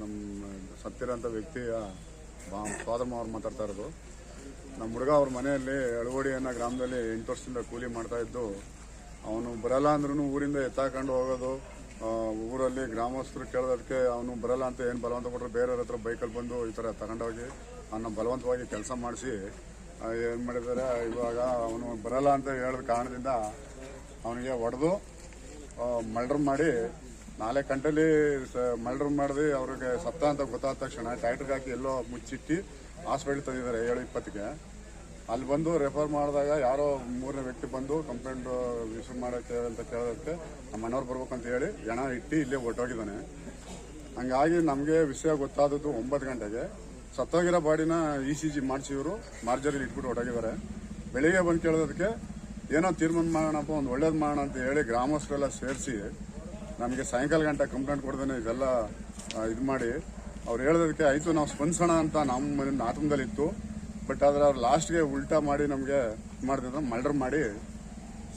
ನಮ್ಮ ಸತ್ತಿರೋಂಥ ವ್ಯಕ್ತಿಯ ಬಾ ಸ್ವಾದಮ್ಮ ಅವ್ರು ಮಾತಾಡ್ತಾ ಇರೋದು. ನಮ್ಮ ಹುಡುಗ ಅವ್ರ ಮನೆಯಲ್ಲಿ ಅಳವಡಿ ಅನ್ನೋ ಗ್ರಾಮದಲ್ಲಿ ಎಂಟು ವರ್ಷದಿಂದ ಕೂಲಿ ಮಾಡ್ತಾ ಇದ್ದು, ಅವನು ಬರಲ್ಲ ಅಂದ್ರೂ ಊರಿಂದ ಎತ್ತಾಕೊಂಡು ಹೋಗೋದು ಊರಲ್ಲಿ ಗ್ರಾಮಸ್ಥರು ಕೇಳೋದಕ್ಕೆ ಅವನು ಬರಲ್ಲ ಅಂತ ಏನು ಬಲವಂತ ಕೊಟ್ಟರು ಬೇರೆಯವ್ರ ಹತ್ರ ಬೈಕಲ್ಲಿ ಬಂದು ಈ ಥರ ತಗೊಂಡೋಗಿ ಅವನ್ನ ಬಲವಂತವಾಗಿ ಕೆಲಸ ಮಾಡಿಸಿ ಏನು ಮಾಡಿದ್ದಾರೆ, ಇವಾಗ ಅವನು ಬರಲ್ಲ ಅಂತ ಹೇಳಿದ ಕಾರಣದಿಂದ ಅವನಿಗೆ ಹೊಡೆದು ಮರ್ಡರ್ ಮಾಡಿ ನಾಲ್ಕು ಗಂಟೆಲಿ ಮರ್ಡರ್ ಮಾಡಿದ್ವಿ ಅವ್ರಿಗೆ ಸತ್ತ ಅಂತ ಗೊತ್ತಾದ ತಕ್ಷಣ ಟ್ಯಾಕ್ಟ್ರಿಗೆ ಹಾಕಿ ಎಲ್ಲೋ ಮುಚ್ಚಿಟ್ಟು ಹಾಸ್ಪಿಟ್ಲ್ ತಂದಿದ್ದಾರೆ ಏಳು ಇಪ್ಪತ್ತಿಗೆ. ಅಲ್ಲಿ ಬಂದು ರೆಫರ್ ಮಾಡಿದಾಗ ಯಾರೋ ಮೂರನೇ ವ್ಯಕ್ತಿ ಬಂದು ಕಂಪ್ಲೇಂಟ್ ಇಶ್ಯೂ ಮಾಡೋಕ್ಕೆ ಅಂತ ಕೇಳೋದಕ್ಕೆ ನಮ್ಮ ಮನೆಯವ್ರು ಬರ್ಬೇಕಂತ ಹೇಳಿ ಹೆಣ ಇಟ್ಟು ಇಲ್ಲೇ ಒಟ್ಟೋಗಿದ್ದಾನೆ ಹಂಗಾಗಿ ನಮಗೆ ವಿಷಯ ಗೊತ್ತಾದದ್ದು ಒಂಬತ್ತು ಗಂಟೆಗೆ. ಸತ್ತೋಗಿರೋ ಬಾಡಿನ ಇ ಸಿ ಜಿ ಮಾಡಿಸಿ ಇವರು ಮಾರ್ಜರಿಲಿ ಇಟ್ಬಿಟ್ಟು ಹೊರಟೋಗಿದ್ದಾರೆ. ಬೆಳಿಗ್ಗೆ ಬಂದು ಕೇಳೋದಕ್ಕೆ ಏನೋ ತೀರ್ಮಾನ ಮಾಡೋಣಪ್ಪ, ಒಂದು ಒಳ್ಳೇದು ಮಾಡೋಣ ಅಂತ ಹೇಳಿ ಗ್ರಾಮಸ್ಥರೆಲ್ಲ ಸೇರಿಸಿ ನಮಗೆ ಸಾಯಂಕಾಲ ಗಂಟೆ ಕಂಪ್ಲೇಂಟ್ ಕೊಡ್ದೇನೆ ಇದೆಲ್ಲ ಇದು ಮಾಡಿ. ಅವ್ರು ಹೇಳೋದಕ್ಕೆ ಆಯಿತು ನಾವು ಸ್ಪಂದಿಸೋಣ ಅಂತ ನಮ್ಮ ಆತಂಕದಲ್ಲಿತ್ತು. ಬಟ್ ಆದರೆ ಅವ್ರು ಲಾಸ್ಟ್ಗೆ ಉಲ್ಟಾ ಮಾಡಿ ನಮಗೆ ಮಾಡ್ತಿದ್ರು ಮರ್ಡರ್ ಮಾಡಿ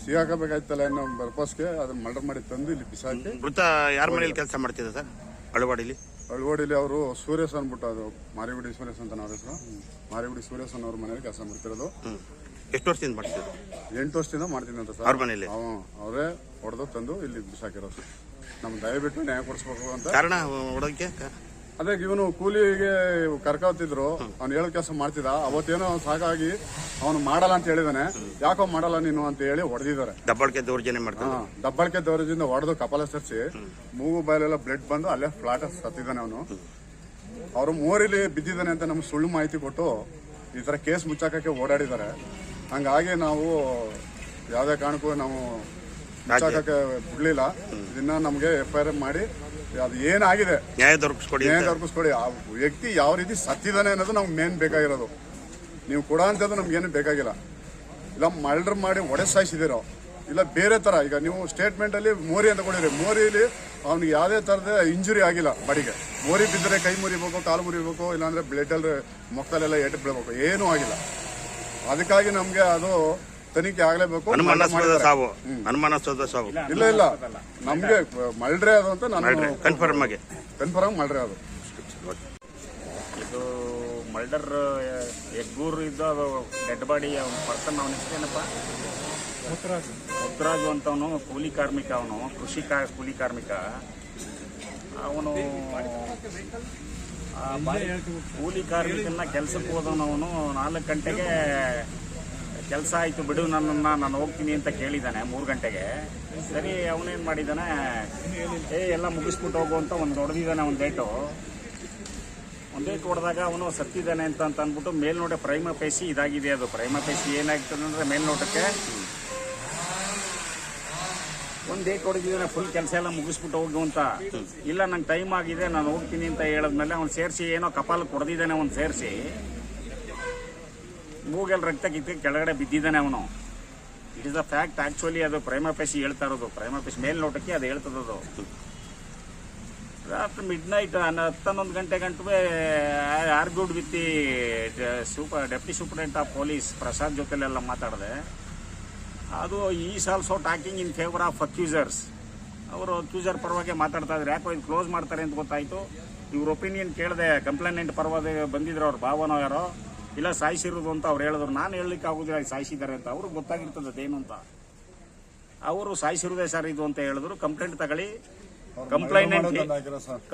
ಸಿಗಾಕಬೇಕಾಯ್ತಲ್ಲ ಅನ್ನೋ ಪರ್ಪಸ್ಗೆ ಅದನ್ನ ಮರ್ಡರ್ ಮಾಡಿ ತಂದು ಇಲ್ಲಿ ಬಿಸಾಕಿ. ಮೃತ ಯಾರ ಮನೇಲಿ ಕೆಲಸ ಮಾಡ್ತಿದ್ದೆ ಸರ್? ಅಳವಾಡಿಲಿ? ಅಳವಾಡಿಲಿ ಅವರು ಸೂರ್ಯಸ್ ಅಂದ್ಬಿಟ್ಟು ಅದು ಮಾರಿಗುಡಿ ಸೂರ್ಯಸ್ ಅಂತ ನಾವು ಹೆಸರು. ಮಾರಿಗುಡಿ ಸೂರ್ಯಸ್ ಅವ್ರ ಮನೇಲಿ ಕೆಲಸ ಮಾಡ್ತಿರೋದು. ಎಷ್ಟು ವರ್ಷದಿಂದ ಮಾಡ್ತಿದ್ರು ಎಂಟು ವರ್ಷದಿಂದ ಮಾಡ್ತೀನಿ ಅಂತ ಸರ್. ಅವ್ರ ಮನೇಲಿ? ಅವರೇ ಹೊಡೆದು ತಂದು ಇಲ್ಲಿ ಬಿಸಾಕಿರೋದು. ನಮ್ ದಯವಿಟ್ಟು ನ್ಯಾಯ ಕೊಡಿಸ್ಬೇಕು ಅಂತ. ಕಾರಣ ಅದೇ ಇವನು ಕೂಲಿಗೆ ಕರ್ಕೋತಿದ್ರು ಅವ್ನು ಹೇಳೋ ಕೆಲಸ ಮಾಡ್ತಿದ್ದ. ಅವತ್ತೇನೋ ಸಾಕಾಗಿ ಅವನು ಮಾಡಲ್ಲ ಅಂತ ಹೇಳಿದಾನೆ. ಯಾಕೋ ಮಾಡಲ್ಲ ನೀನು ಅಂತ ಹೇಳಿ ಹೊಡೆದಿದ್ದಾರೆ. ದಬ್ಬಾಳಿಕೆ ದೌರ್ಜನ್ಯ ಮಾಡ್ತಾನೆ ದಬ್ಬಾಳಿಕೆ ದೌರ್ಜನ್ಯದಿಂದ ಹೊಡೆದು ಕಪಾಲ ಸರ್ಸಿ ಮೂಗು ಬಾಯಲೆಲ್ಲ ಬ್ಲಡ್ ಬಂದು ಅಲ್ಲೇ ಫ್ಲಾಟ್ ಸತ್ತಿದ್ದಾನೆ ಅವನು. ಅವರು ಮೋರಿಲಿ ಬಿದ್ದಿದ್ದಾನೆ ಅಂತ ನಮ್ಗೆ ಸುಳ್ಳು ಮಾಹಿತಿ ಕೊಟ್ಟು ಈ ತರ ಕೇಸ್ ಮುಚ್ಚಾಕಕ್ಕೆ ಓಡಾಡಿದ್ದಾರೆ. ಹಂಗಾಗಿ ನಾವು ಯಾವುದೇ ಕಾರಣಕ್ಕೂ ನಾವು ಮುಚ್ಚಾಕಕ್ಕೆ ಬಿಡ್ಲಿಲ್ಲ. ಇದನ್ನ ನಮಗೆ ಎಫ್ ಐ ಆರ್ ಮಾಡಿ ಅದು ಏನಾಗಿದೆ? ನ್ಯಾಯ ದೊರಕಿಸ್ಕೊಡಿ ನ್ಯಾಯ ದೊರಕಿಸ್ಕೊಡಿ. ಆ ವ್ಯಕ್ತಿ ಯಾವ ರೀತಿ ಸತ್ತಿದ್ದಾನೆ ಅನ್ನೋದು ನಮ್ಗೆ ಮೇನ್ ಬೇಕಾಗಿರೋದು. ನೀವು ಕೊಡ ಅಂತದ್ದು ನಮ್ಗೇನು ಬೇಕಾಗಿಲ್ಲ. ಇಲ್ಲ ಮರ್ಡರ್ ಮಾಡಿ ಒಡೆ ಸಾಯಿಸಿದಿರೋ ಇಲ್ಲ ಬೇರೆ ತರ ಈಗ ನೀವು ಸ್ಟೇಟ್ಮೆಂಟ್ ಅಲ್ಲಿ ಮೋರಿ ಅಂತ ಕೊಡಿರಿ ಮೋರಿಲಿ ಅವ್ನಿಗೆ ಯಾವುದೇ ತರದ ಇಂಜುರಿ ಆಗಿಲ್ಲ ಬಾಡಿಗೆ. ಮೋರಿ ಬಿದ್ದರೆ ಕೈ ಮುರಿಬೇಕು ಕಾಲು ಮುರಿಬೇಕು ಇಲ್ಲಾಂದ್ರೆ ಬ್ಲಡ್ ಅಲ್ಲಿ ಮೊಕ್ಕಲೆಲ್ಲ ಎಟ್ಟು ಬೀಳಬೇಕು ಏನೂ ಆಗಿಲ್ಲ. ಅದಕ್ಕಾಗಿ ನಮ್ಗೆ ಅದು ತನಿಖೆ ಆಗ್ಲೇಬೇಕು ಅನುಮಾನಾಸ್ಪದ. ಸಾವು. ಅನುಮಾನಾಸ್ಪದ ಸಾವು. ಇಲ್ಲ ಇಲ್ಲ. ನಮ್ಗೆ ಮಲ್ಡ್ರೆ ಅದು ಅಂತ ನಾನು ಕನ್ಫರ್ಮ್ ಆಗಿ. ಕನ್ಫರ್ಮ್ ಮಲ್ಡ್ರೆ ಅದು. ಇದು ಮಲ್ಡರ್ ಎಗ್ಗೂರು ಇದ್ದು ಅದು ಡೆಡ್ ಬಾಡಿ ಅವನ ಪರ್ಸನ್ ಅವನ ಹೆಸರೇನಪ್ಪ? ಮುತ್ತರಾಜು ಅಂತವನು ಕೂಲಿ ಕಾರ್ಮಿಕ ಅವನು ಕೃಷಿ ಕೂಲಿ ಕಾರ್ಮಿಕ. ಅವನು ಕೂಲಿ ಕಾರ್ಮಿಕನ ಕೆಲಸಕ್ಕೆ ಹೋದವನು ಅವನು ನಾಲ್ಕು ಗಂಟೆಗೆ ಕೆಲಸ ಆಯಿತು ಬಿಡು, ನನ್ನನ್ನು ನಾನು ಹೋಗ್ತೀನಿ ಅಂತ ಕೇಳಿದ್ದಾನೆ ಮೂರು ಗಂಟೆಗೆ. ಸರಿ, ಅವನೇನು ಮಾಡಿದ್ದಾನೆ ಏ, ಎಲ್ಲ ಮುಗಿಸ್ಬಿಟ್ಟು ಹೋಗು ಅಂತ ಒಂದು ಹೊಡೆದಿದ್ದಾನೆ ಒಂದು ಡೇಟು ಒಂದು ಡೇಟ್ ಹೊಡೆದಾಗ ಅವನು ಸತ್ತಿದ್ದಾನೆ ಅಂತ ಅಂತ ಅಂದ್ಬಿಟ್ಟು ಮೇಲ್ನೋಟ ಪ್ರೈಮ ಪೇಸಿ ಇದಾಗಿದೆ ಅದು. ಪ್ರೈಮ ಪೇಸಿ ಏನಾಗ್ತದೆ ಅಂದರೆ ಮೇಲ್ನೋಟಕ್ಕೆ ಒಂದು ಡೇಟ್ ಹೊಡೆದಿದ್ದಾನೆ ಫುಲ್ ಕೆಲಸ ಎಲ್ಲ ಮುಗಿಸ್ಬಿಟ್ಟು ಹೋಗು ಅಂತ. ಇಲ್ಲ, ನಂಗೆ ಟೈಮ್ ಆಗಿದೆ, ನಾನು ಹೋಗ್ತೀನಿ ಅಂತ ಹೇಳಿದ್ಮೇಲೆ ಅವ್ನು ಸೇರಿಸಿ ಏನೋ ಕಪಾಲು ಕೊಡ್ದಿದ್ದಾನೆ ಅವ್ನು ಸೇರಿಸಿ. ಮೂಗೆಲ್ಲ ರಕ್ತ ಕಿತ್ತು ಕೆಳಗಡೆ ಬಿದ್ದಿದ್ದಾನೆ ಅವನು. It is a fact actually ಅದು ಪ್ರೈಮ್ ಪೇಸಿ ಹೇಳ್ತಾ ಇರೋದು. ಪ್ರೈಮ ಮೇಲ್ ಮೇಲ್ನೋಟಕ್ಕೆ ಅದು ಹೇಳ್ತದದು ರಾತ್ರಿ ಮಿಡ್ ನೈಟ್ ಹತ್ತನ್ನೊಂದು ಗಂಟೆ ಗಂಟೆ argued with the super, deputy superintendent of police Prasad ಜೊತೆಲೆಲ್ಲ ಮಾತಾಡಿದೆ. ಅದು is also talking in favour of accusers ಅವರು ಅಕ್ಯೂಸರ್ ಪರವಾಗಿ ಮಾತಾಡ್ತಾ ಇದ್ರು. ಯಾಕೋ ಇದು ಕ್ಲೋಸ್ ಮಾಡ್ತಾರೆ ಅಂತ ಗೊತ್ತಾಯಿತು. ಇವ್ರ ಒಪಿನಿಯನ್ ಕೇಳಿದೆ ಕಂಪ್ಲೇಂಟ್ ಪರವಾಗಿ ಬಂದಿದ್ರು ಅವ್ರ, ಭಾವನೋ ಯಾರೋ. ಇಲ್ಲ ಸಾಯಿಸಿರೋದು ಅಂತ ಅವ್ರು ಹೇಳಿದ್ರು. ನಾನು ಹೇಳಲಿಕ್ಕೆ ಆಗೋದಿಲ್ಲ ಸಾಯಿಸಿದ್ದಾರೆ ಅಂತ. ಅವ್ರಿಗೆ ಗೊತ್ತಾಗಿರ್ತದೆ ಅದೇನು ಅಂತ. ಅವರು ಸಾಯಿಸಿರೋದೇ ಸರ್ ಇದು ಅಂತ ಹೇಳಿದ್ರು. ಕಂಪ್ಲೇಂಟ್ ತಗೊಳ್ಳಿ. ಕಂಪ್ಲೈನೆಂಟ್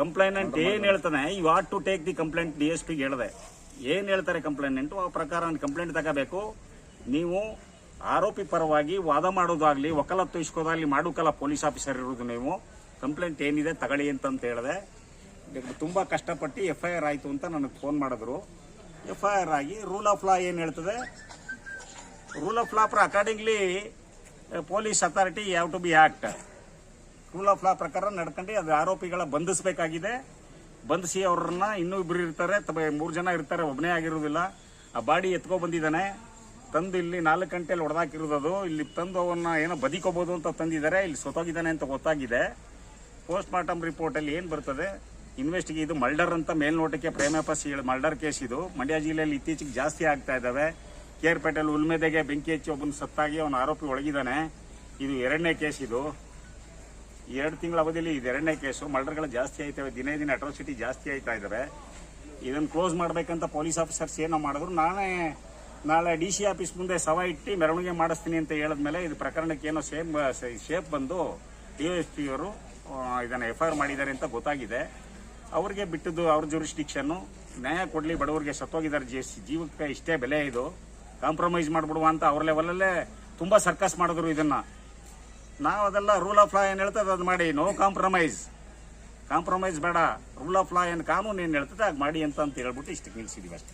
ಕಂಪ್ಲೈನೆಂಟ್ ಏನು ಹೇಳ್ತಾನೆ you want to take the complaint D S ಪಿಗೆ ಹೇಳಿದೆ. ಏನು ಹೇಳ್ತಾರೆ ಕಂಪ್ಲೇಂಟ್ ಆ ಪ್ರಕಾರ ಕಂಪ್ಲೇಂಟ್ ತಗೋಬೇಕು. ನೀವು ಆರೋಪಿ ಪರವಾಗಿ ವಾದ ಮಾಡೋದಾಗ್ಲಿ ವಕಾಲತ್ತು ಇಸ್ಕೋದಾಗಲಿ ಮಾಡೋಕಲ್ಲ ಪೊಲೀಸ್ ಆಫೀಸರ್ ಇರೋದು ನೀವು. ಕಂಪ್ಲೇಂಟ್ ಏನಿದೆ ತಗೊಳ್ಳಿ ಅಂತಂತ ಹೇಳಿದೆ. ತುಂಬ ಕಷ್ಟಪಟ್ಟು ಎಫ್ ಐ ಆರ್ ಆಯಿತು ಅಂತ ನನಗೆ ಫೋನ್ ಮಾಡಿದ್ರು. ಎಫ್ ಐ ಆರ್ ಆಗಿ ರೂಲ್ ಆಫ್ ಲಾ ಏನು ಹೇಳ್ತದೆ? Rule of law accordingly police authority have to be act rule of law ಪ್ರಕಾರ ನಡ್ಕೊಂಡು ಅದು ಆರೋಪಿಗಳ ಬಂಧಿಸಬೇಕಾಗಿದೆ. ಬಂಧಿಸಿ ಅವ್ರನ್ನ ಇನ್ನೂ ಇಬ್ಬರು ಇರ್ತಾರೆ ಮೂರು ಜನ ಇರ್ತಾರೆ ಒಬ್ಬನೇ ಆಗಿರೋದಿಲ್ಲ. ಆ ಬಾಡಿ ಎತ್ಕೊ ಬಂದಿದ್ದಾನೆ. ತಂದು ಇಲ್ಲಿ ನಾಲ್ಕು ಗಂಟೆಯಲ್ಲಿ ಹೊಡೆದಾಕಿರೋದು ಇಲ್ಲಿ ತಂದು ಅವನ್ನ ಏನೋ ಬದಿಕೋಬಹುದು ಅಂತ ತಂದಿದ್ದಾರೆ. ಇಲ್ಲಿ ಸೊತೋಗಿದ್ದಾನೆ ಅಂತ ಗೊತ್ತಾಗಿದೆ. ಪೋಸ್ಟ್ ಮಾರ್ಟಮ್ ರಿಪೋರ್ಟಲ್ಲಿ ಏನ್ ಬರ್ತದೆ? ಇನ್ವೆಸ್ಟಿಗೆ ಇದು ಮಲ್ಡರ್ ಅಂತ ಮೇಲ್ನೋಟಕ್ಕೆ ಪ್ರೇಮಪಸ್ ಮಲ್ಡರ್ ಕೇಸ್ ಇದು. ಮಂಡ್ಯ ಜಿಲ್ಲೆಯಲ್ಲಿ ಇತ್ತೀಚೆಗೆ ಜಾಸ್ತಿ ಆಗ್ತಾ ಇದ್ದಾವೆ. ಕೇರ್ಪೇಟೆಯಲ್ಲಿ ಉಲ್ಮೆದೆಗೆ ಬೆಂಕಿ ಹಚ್ಚಿ ಒಬ್ಬನ ಸತ್ತಾಗಿ ಅವನ ಆರೋಪಿ ಒಳಗಿದ್ದಾನೆ. ಇದು ಎರಡನೇ ಕೇಸ್ ಇದು. ಎರಡು ತಿಂಗಳ ಅವಧಿಯಲ್ಲಿ ಇದು ಎರಡನೇ ಕೇಸು. ಮರ್ಡರ್ಗಳು ಜಾಸ್ತಿ ಆಯ್ತವೆ ದಿನೇ ದಿನ ಅಟ್ರಾಸಿಟಿ ಜಾಸ್ತಿ ಆಯ್ತಾ ಇದ್ದಾವೆ. ಇದನ್ನು ಕ್ಲೋಸ್ ಮಾಡಬೇಕಂತ ಪೊಲೀಸ್ ಆಫೀಸರ್ಸ್ ಏನೋ ಮಾಡಿದ್ರು. ನಾನೇ, ನಾಳೆ ಡಿ ಸಿ ಆಫೀಸ್ ಮುಂದೆ ಸವ ಇಟ್ಟು ಮೆರವಣಿಗೆ ಮಾಡಿಸ್ತೀನಿ ಅಂತ ಹೇಳಿದ್ಮೇಲೆ ಇದು ಪ್ರಕರಣಕ್ಕೆ ಏನೋ ಸೇಮ್ ಶೇಪ್ ಬಂದು ಡಿ ಎಸ್ ಪಿ ಅವರು ಇದನ್ನು ಎಫ್ ಆರ್ ಮಾಡಿದ್ದಾರೆ ಅಂತ ಗೊತ್ತಾಗಿದೆ. ಅವ್ರಿಗೆ ಬಿಟ್ಟದ್ದು ಅವ್ರ ಜೂರಿಸ್ಟಿಕ್ಷನ್ನು ನ್ಯಾಯ ಕೊಡಲಿ, ಬಡವರಿಗೆ ಸತ್ತೋಗಿದ್ದಾರೆ ಜೀ ಜೀವಕ್ಕೆ ಇಷ್ಟೇ ಬೆಲೆ ಇದು. ಕಾಂಪ್ರಮೈಸ್ ಮಾಡಿಬಿಡುವ ಅಂತ ಅವ್ರ ಲೆವೆಲಲ್ಲೇ ತುಂಬ ಸರ್ಕಸ್ ಮಾಡಿದ್ರು ಇದನ್ನು. ನಾವು ಅದೆಲ್ಲ ರೂಲ್ ಆಫ್ ಲಾ ಏನು ಹೇಳ್ತದೆ ಅದು ಮಾಡಿ. ನೋ ಕಾಂಪ್ರಮೈಸ್ ಕಾಂಪ್ರಮೈಸ್ ಬೇಡ. ರೂಲ್ ಆಫ್ ಲಾ ಏನು ಕಾನೂನು ಏನು ಹೇಳ್ತದೆ ಅದು ಮಾಡಿ ಅಂತ ಅಂತ ಹೇಳ್ಬಿಟ್ಟು ಇಷ್ಟಕ್ಕೆ ನಿಲ್ಸಿದೀವಿ ಅಷ್ಟೇ.